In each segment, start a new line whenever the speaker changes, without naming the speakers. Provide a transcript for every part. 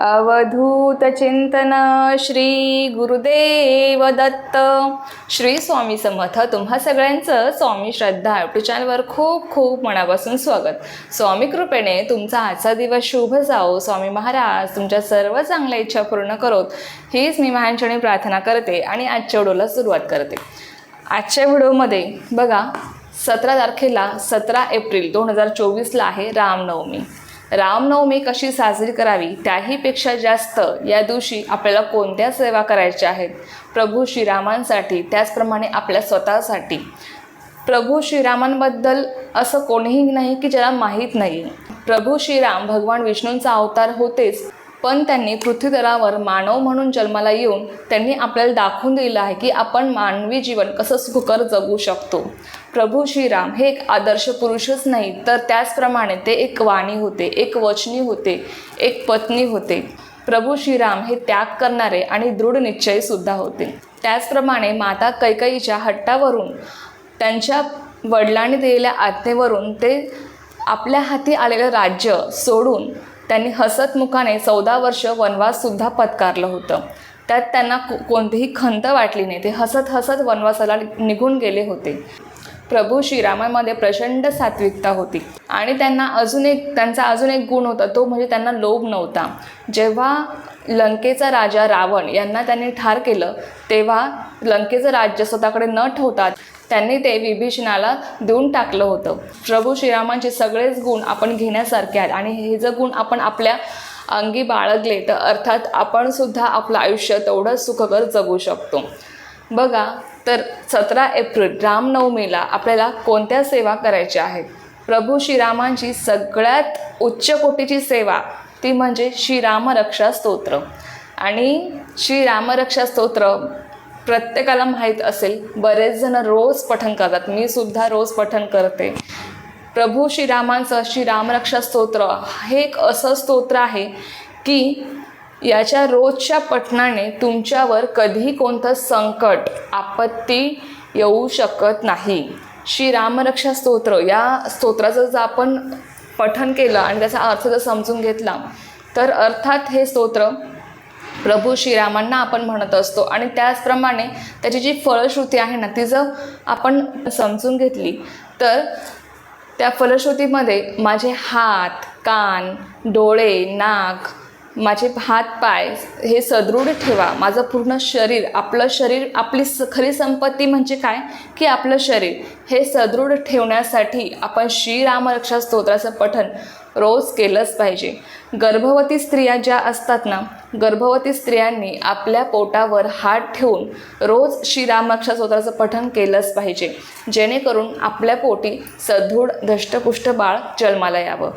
अवधूत चिंतन श्री गुरुदेव दत्त. श्री स्वामी समर्थ तुम्हा सगळ्यांचं स्वामी श्रद्धा यूट्यूब चॅनलवर खूप खूप मनापासून स्वागत. स्वामी कृपेने तुमचा आजचा दिवस शुभ जाओ स्वामी महाराज तुमच्या सर्व चांगल्या इच्छा पूर्ण करोत. हीच मी महानचणी प्रार्थना करते आणि आजच्या व्हिडिओला सुरुवात करते. आजच्या व्हिडिओमध्ये बघा सतरा तारखेला सतरा एप्रिल दोन हजार चोवीसला आहे रामनवमी. रामनवमी कशी साजरी करावी त्याहीपेक्षा जास्त या दिवशी आपल्याला कोणत्या सेवा करायच्या आहेत? प्रभू श्रीरामांसाठी त्याचप्रमाणे आपल्या स्वतःसाठी. प्रभू श्रीरामांबद्दल असं कोणीही नाही की ज्याला माहीत नाही प्रभू श्रीराम भगवान विष्णूंचा अवतार होतेच पण त्यांनी पृथ्वीतलावर मानव म्हणून जन्माला येऊन त्यांनी आपल्याला दाखवून दिलं आहे की आपण मानवी जीवन कसं सुखकर जगू शकतो. प्रभू श्रीराम हे एक आदर्श पुरुषच नाही तर त्याचप्रमाणे ते एक वाणी होते एक वचनी होते एक पत्नी होते. प्रभू श्रीराम हे त्याग करणारे आणि दृढ निश्चयीसुद्धा होते. त्याचप्रमाणे माता कैकईच्या हट्टावरून त्यांच्या वडिलांनी दिलेल्या आज्ञेवरून ते आपल्या हाती आलेलं राज्य सोडून त्यांनी हसतमुखाने चौदा वर्ष वनवाससुद्धा पत्कारलं होतं. त्यात त्यांना को कोणतीही खंत वाटली नाही. ते हसत हसत वनवासाला निघून गेले होते. प्रभू श्रीरामामध्ये प्रचंड सात्विकता होती. आणि त्यांना अजून एक त्यांचा अजून एक गुण होता तो म्हणजे त्यांना लोभ नव्हता. जेव्हा लंकेचा राजा रावण यांना त्यांनी ठार केलं तेव्हा लंकेचं राज्य स्वतःकडे न ठेवता त्यांनी ते विभीषणाला देऊन टाकलं होतं. प्रभू श्रीरामांचे सगळेच गुण आपण घेण्यासारखे आहेत आणि हे जर गुण आपण आपल्या अंगी बाळगले तर अर्थात आपण सुद्धा आपलं आयुष्य तेवढं सुखकर जगू शकतो. बघा तर सतरा एप्रिल रामनवमीला आपल्याला कोणत्या सेवा करायच्या आहेत प्रभू श्रीरामांची सगळ्यात उच्च कोटीची सेवा ती म्हणजे श्रीरामरक्षा स्तोत्र. आणि श्रीरामरक्षा स्तोत्र प्रत्येकाला माहीत असेल बरेच जण रोज पठण करतात. मी सुद्धा रोज पठण करते. प्रभू श्रीरामांचं श्रीरामरक्षा स्तोत्र हे एक असं स्तोत्र आहे की याच्या रोजच्या पठणाने तुमच्यावर कधीही कोणतं संकट आपत्ती येऊ शकत नाही. श्रीरामरक्षा स्तोत्र या स्तोत्राचं जर आपण पठण केलं आणि त्याचा अर्थ जर समजून घेतला तर अर्थात हे स्तोत्र प्रभू श्रीरामांना आपण म्हणत असतो. आणि त्याचप्रमाणे त्याची जी फळश्रुती आहे ना ती जर आपण समजून घेतली तर त्या फलश्रुतीमध्ये माझे हात कान डोळे नाक माझे हात पाय हे सदृढ ठेवा. माझं पूर्ण शरीर आपलं शरीर आपली स खरी संपत्ती म्हणजे काय? की आपलं शरीर. हे सदृढ ठेवण्यासाठी आपण श्रीरामरक्षा स्तोत्राचं पठन रोज केलंच पाहिजे. गर्भवती स्त्रिया ज्या असतात ना गर्भवती स्त्रियांनी आपल्या पोटावर हात ठेवून रोज श्रीरामरक्षा स्तोत्राचं पठन केलंच पाहिजे. जेणेकरून आपल्या पोटी सदृढ धष्टपुष्ट बाळ जन्माला यावं.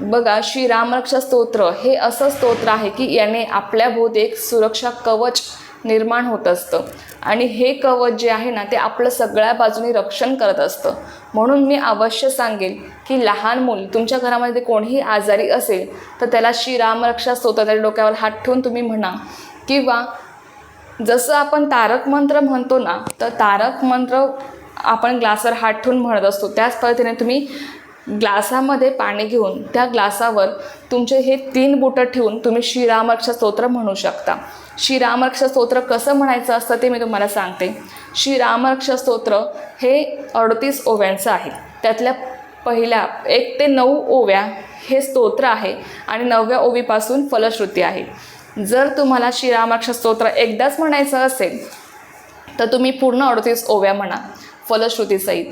बघा श्रीरामरक्षा स्तोत्र हे असं स्तोत्र आहे की याने आपल्या भोवती एक सुरक्षा कवच निर्माण होत असतं. आणि हे कवच जे आहे ना ते आपलं सगळ्या बाजूने रक्षण करत असतं. म्हणून मी अवश्य सांगेल की लहान मूल तुमच्या घरामध्ये कोणीही आजारी असेल तर त्याला श्रीरामरक्षा स्तोत्र त्याच्या डोक्यावर हात ठेवून तुम्ही म्हणा. किंवा जसं आपण तारक मंत्र म्हणतो ना तर तारक मंत्र आपण ग्लासवर हात ठेवून म्हणत असतो. त्याच पद्धतीने तुम्ही ग्लासामध्ये पाणी घेऊन त्या ग्लासावर तुमचे हे तीन बोटं ठेवून तुम्ही श्रीरामरक्ष स्तोत्र म्हणू शकता. श्रीरामरक्ष स्तोत्र कसं म्हणायचं असतं ते मी तुम्हाला सांगते. श्रीरामरक्ष स्तोत्र हे अडतीस ओव्यांचं आहे. त्यातल्या पहिल्या एक ते नऊ ओव्या हे स्तोत्र आहे आणि नवव्या ओवीपासून फलश्रुती आहे. जर तुम्हाला श्रीरामरक्ष स्तोत्र एकदाच म्हणायचं असेल तर तुम्ही पूर्ण अडतीस ओव्या म्हणा फलश्रुतीसहित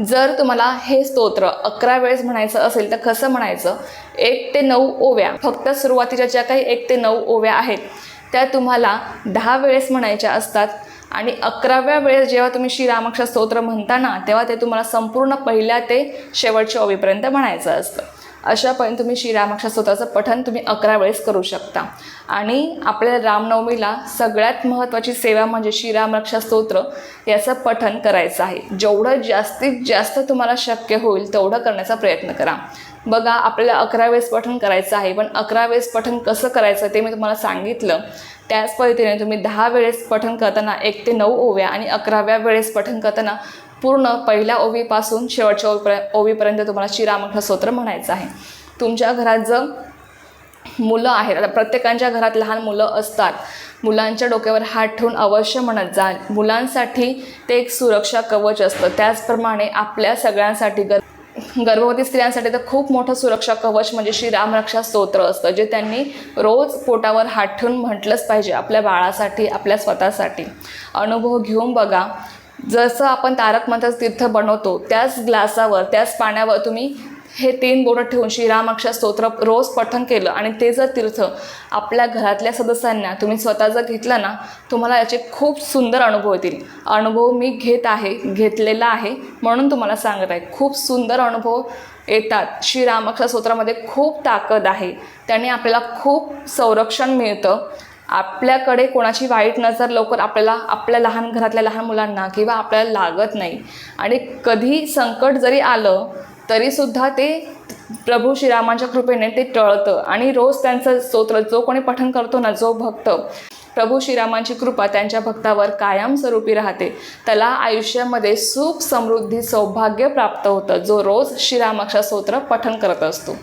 जर तुम्हाला हे स्तोत्र अकरा वेळेस म्हणायचं असेल तर कसं म्हणायचं? एक ते नऊ ओव्या. फक्त सुरुवातीच्या ज्या काही एक ते नऊ ओव्या आहेत त्या तुम्हाला दहा वेळेस म्हणायच्या असतात आणि अकराव्या वेळेस जेव्हा तुम्ही श्रीरामक्षा स्तोत्र म्हणता ना तेव्हा ते तुम्हाला संपूर्ण पहिल्या ते शेवटच्या ओवीपर्यंत म्हणायचं असतं. अशापर्यंत तुम्ही श्रीरामक्षा स्तोत्राचं पठन तुम्ही अकरा वेळेस करू शकता. आणि आपल्या रामनवमीला सगळ्यात महत्त्वाची सेवा म्हणजे श्रीरामरक्षा स्तोत्र याचं पठन करायचं आहे. जेवढं जास्तीत जास्त तुम्हाला शक्य होईल तेवढं करण्याचा प्रयत्न करा. बघा आपल्याला अकरा वेळेस पठण करायचं आहे पण अकरा वेळेस पठण कसं करायचं ते मी तुम्हाला सांगितलं. त्याच पद्धतीने तुम्ही दहा वेळेस पठण करताना एक ते नऊ ओव्या आणि अकराव्या वेळेस पठण करताना पूर्ण पहिल्या ओवीपासून शेवटच्या ओवीपर्यंत ओवीपर्यंत तुम्हाला श्रीरामकृष्ण स्तोत्र म्हणायचं आहे. तुमच्या घरात जर मुलं आहेत आता प्रत्येकांच्या घरात लहान मुलं असतात मुलांच्या डोक्यावर हात ठेवून अवश्य म्हणत जा. मुलांसाठी ते एक सुरक्षा कवच असतं. त्याचप्रमाणे आपल्या सगळ्यांसाठी गर गर्भवती स्त्रियांसाठी तर खूप मोठं सुरक्षा कवच म्हणजे श्री रामरक्षा स्तोत्र असतं जे त्यांनी रोज पोटावर हात ठेवून म्हटलंच पाहिजे आपल्या बाळासाठी आपल्या स्वतःसाठी. अनुभव घेऊन बघा. जसं आपण तारक मंत्राचं तीर्थ बनवतो त्याच ग्लासावर त्याच पाण्यावर तुम्ही हे तीन बोटं ठेवून श्रीरामाक्षर स्तोत्र रोज पठण केलं आणि ते जर तीर्थ आपल्या घरातल्या सदस्यांना तुम्ही स्वतः जर घेतलं ना तुम्हाला याचे खूप सुंदर अनुभव येतील. अनुभव मी घेत आहे घेतलेला आहे म्हणून तुम्हाला सांगत आहे. खूप सुंदर अनुभव येतात. श्रीरामाक्षा स्तोत्रामध्ये खूप ताकद आहे. त्याने आपल्याला खूप संरक्षण मिळतं. आपल्याकडे कोणाची वाईट नजर लवकर आपल्याला आपल्या लहान घरातल्या लहान मुलांना किंवा आपल्याला लागत नाही. आणि कधी संकट जरी आलं तरीसुद्धा ते प्रभू श्रीरामांच्या कृपेने ते टळतं. आणि रोज त्यांचं स्तोत्र जो कोणी पठण करतो ना जो भक्त प्रभू श्रीरामांची कृपा त्यांच्या भक्तावर कायमस्वरूपी राहते. त्याला आयुष्यामध्ये सुख समृद्धी सौभाग्य प्राप्त होतं जो रोज श्रीरामाक्ष स्तोत्र पठण करत असतो.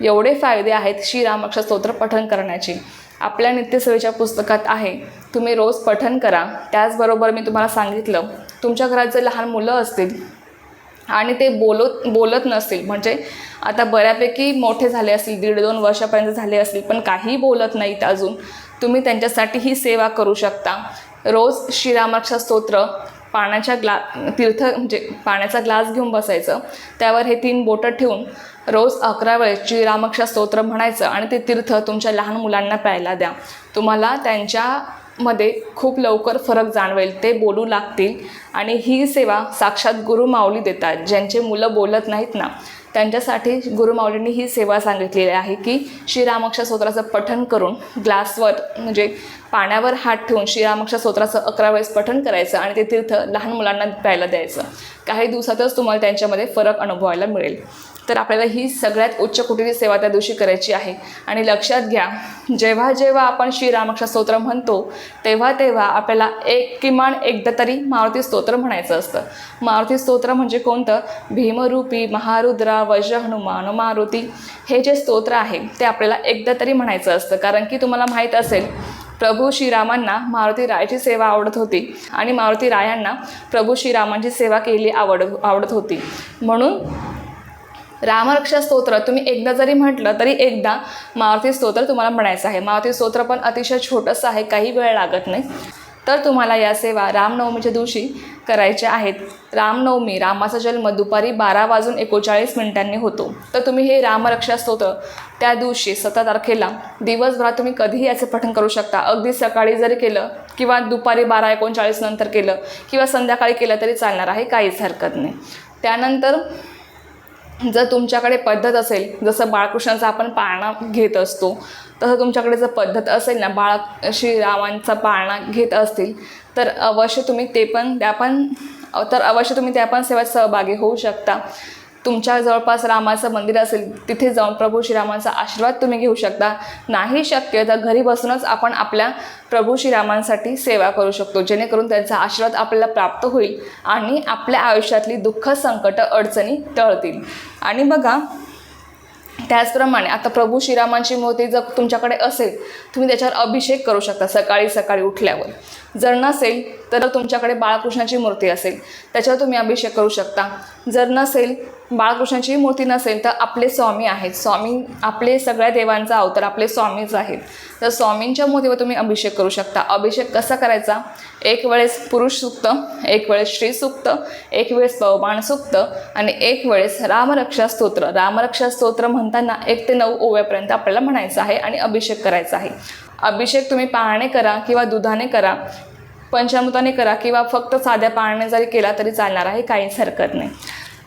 एवढे फायदे आहेत श्रीरामाक्ष स्तोत्र पठण करण्याचे. आपल्या नित्यसेवेच्या पुस्तकात आहे. तुम्ही रोज पठण करा. त्याचबरोबर मी तुम्हाला सांगितलं तुमच्या घरात जर लहान मुलं असतील आणि ते बोलत बोलत नसतील म्हणजे आता बऱ्यापैकी मोठे झाले असतील दीड दोन वर्षापर्यंत झाले असतील पण काही बोलत नाहीत अजून तुम्ही त्यांच्यासाठी ही सेवा करू शकता. रोज श्रीरामाक्षा स्तोत्र पाण्याच्या ग्ला तीर्थ म्हणजे पाण्याचा ग्लास घेऊन बसायचं. त्यावर हे तीन बोटं ठेवून रोज अकरा वेळेस श्रीरामाक्षा स्तोत्र म्हणायचं आणि ते तीर्थ तुमच्या लहान मुलांना प्यायला द्या. तुम्हाला त्यांच्यामध्ये खूप लवकर फरक जाणवेल. ते बोलू लागतील आणि ही सेवा साक्षात गुरु माऊली देतात ज्यांचे मुलं बोलत नाहीत ना. त्यांच्यासाठी गुरुमाऊलींनी ही सेवा सांगितलेली आहे की श्रीरामक्ष स्तोत्राचं पठण करून ग्लासवर म्हणजे पाण्यावर हात ठेवून श्रीरामक्ष स्तोत्राचं अकरा वेळेस पठण करायचं आणि ते तीर्थ लहान मुलांना प्यायला द्यायचं. काही दिवसातच तुम्हाला त्यांच्यामध्ये फरक अनुभवायला मिळेल. तर आपल्याला ही सगळ्यात उच्च कुटीची सेवा त्या दिवशी करायची आहे. आणि लक्षात घ्या जेव्हा जेव्हा आपण श्रीरामक्ष स्तोत्र म्हणतो तेव्हा तेव्हा आपल्याला एक किमान एकदा तरी मारुती स्तोत्र म्हणायचं असतं. मारुती स्तोत्र म्हणजे कोणतं? भीमरूपी महारुद्रा वज्र हनुमान मारुती. हे जे स्तोत्र आहे ते आपल्याला एकदा तरी म्हणायचं असतं. कारण की तुम्हाला माहीत असेल प्रभू श्रीरामांना मारुती रायाची सेवा आवडत होती. आणि मारुती रायांना प्रभू श्रीरामांची सेवा केली आवड आवडत होती. म्हणून रामरक्षा स्तोत्र तुम्ही एकदा जरी म्हटलं तरी एकदा मारुती स्तोत्र तुम्हाला म्हणायचं आहे. मारुती स्तोत्र पण अतिशय छोटंसं आहे काही वेळ लागत नाही. तर तुम्हाला या सेवा रामनवमीच्या दिवशी करायच्या आहेत. रामनवमी रामाचा जन्म दुपारी बारा वाजून एकोणचाळीस मिनिटांनी होतो. तर तुम्ही हे रामरक्षा स्तोत्र त्या दिवशी सतरा तारखेला दिवसभरात तुम्ही कधीही याचे पठण करू शकता. अगदी सकाळी जरी केलं किंवा दुपारी बारा एकोणचाळीस नंतर केलं किंवा संध्याकाळी केलं तरी चालणार आहे काहीच हरकत नाही. त्यानंतर जर तुमच्याकडे पद्धत असेल जसं बाळकृष्णाचा आपण पाळणा घेत असतो तसं तुमच्याकडे जर पद्धत असेल ना बाळ श्रीरामांचा पाळणा घेत असतील तर अवश्य तुम्ही ते पण त्या पण तर अवश्य तुम्ही त्या पण सेवेत सहभागी होऊ शकता. तुमच्या जवळपास रामाचं मंदिर असेल तिथे जाऊन प्रभू श्रीरामांचा आशीर्वाद तुम्ही घेऊ शकता. नाही शक्य तर घरी बसूनच आपण आपल्या प्रभू श्रीरामांसाठी सेवा करू शकतो जेणेकरून त्यांचा आशीर्वाद आपल्याला प्राप्त होईल आणि आपल्या आयुष्यातली दुःख संकट अडचणी टळतील. आणि बघा त्याचप्रमाणे आता प्रभू श्रीरामांची मूर्ती जर तुमच्याकडे असेल तुम्ही त्याच्यावर अभिषेक करू शकता सकाळी सकाळी उठल्यावर. जर नसेल तर तुमच्याकडे बाळकृष्णाची मूर्ती असेल. त्याच्यावर तुम्ही अभिषेक करू शकता. जर नसेल बाळकृष्णाची मूर्ती नसेल तर आपले स्वामी आहेत. स्वामी आपले सगळ्या देवांचा अवतार आपले स्वामीच आहेत. तर स्वामींच्या मूर्तीवर तुम्ही अभिषेक करू शकता. अभिषेक कसा करायचा? एक वेळेस पुरुष सुक्त एक वेळेस श्री सुक्त एक वेळेस पवमान सुक्त आणि एक वेळेस रामरक्षा स्तोत्र. रामरक्षा स्तोत्र म्हणताना एक ते नऊ ओव्यापर्यंत आपल्याला म्हणायचं आहे आणि अभिषेक करायचा आहे. अभिषेक तुम्ही पाण्याने करा किंवा दुधाने करा पंचामृताने करा किंवा फक्त साध्या पाण्याने जरी केला तरी चालणार आहे काहीच हरकत नाही.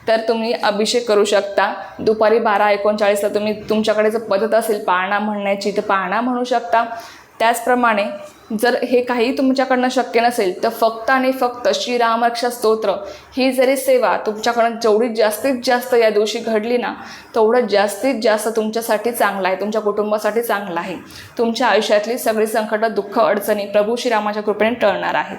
तर तुम्ही अभिषेक करू शकता. दुपारी बारा एकोणचाळीसला तुम्ही तुमच्याकडे जर पद्धत असेल पाळणा म्हणण्याची तर पाळणा म्हणू शकता. त्याचप्रमाणे जर हे काही तुमच्याकडनं शक्य नसेल तर फक्त आणि फक्त श्रीरामरक्षा स्तोत्र. ही जरी सेवा तुमच्याकडनं जेवढी जास्तीत जास्त या दिवशी घडली ना तेवढं जास्तीत जास्त तुमच्यासाठी चांगलं आहे तुमच्या कुटुंबासाठी चांगलं आहे. तुमच्या आयुष्यातली सगळी संकट दुःख अडचणी प्रभू श्रीरामाच्या कृपेने टळणार आहेत.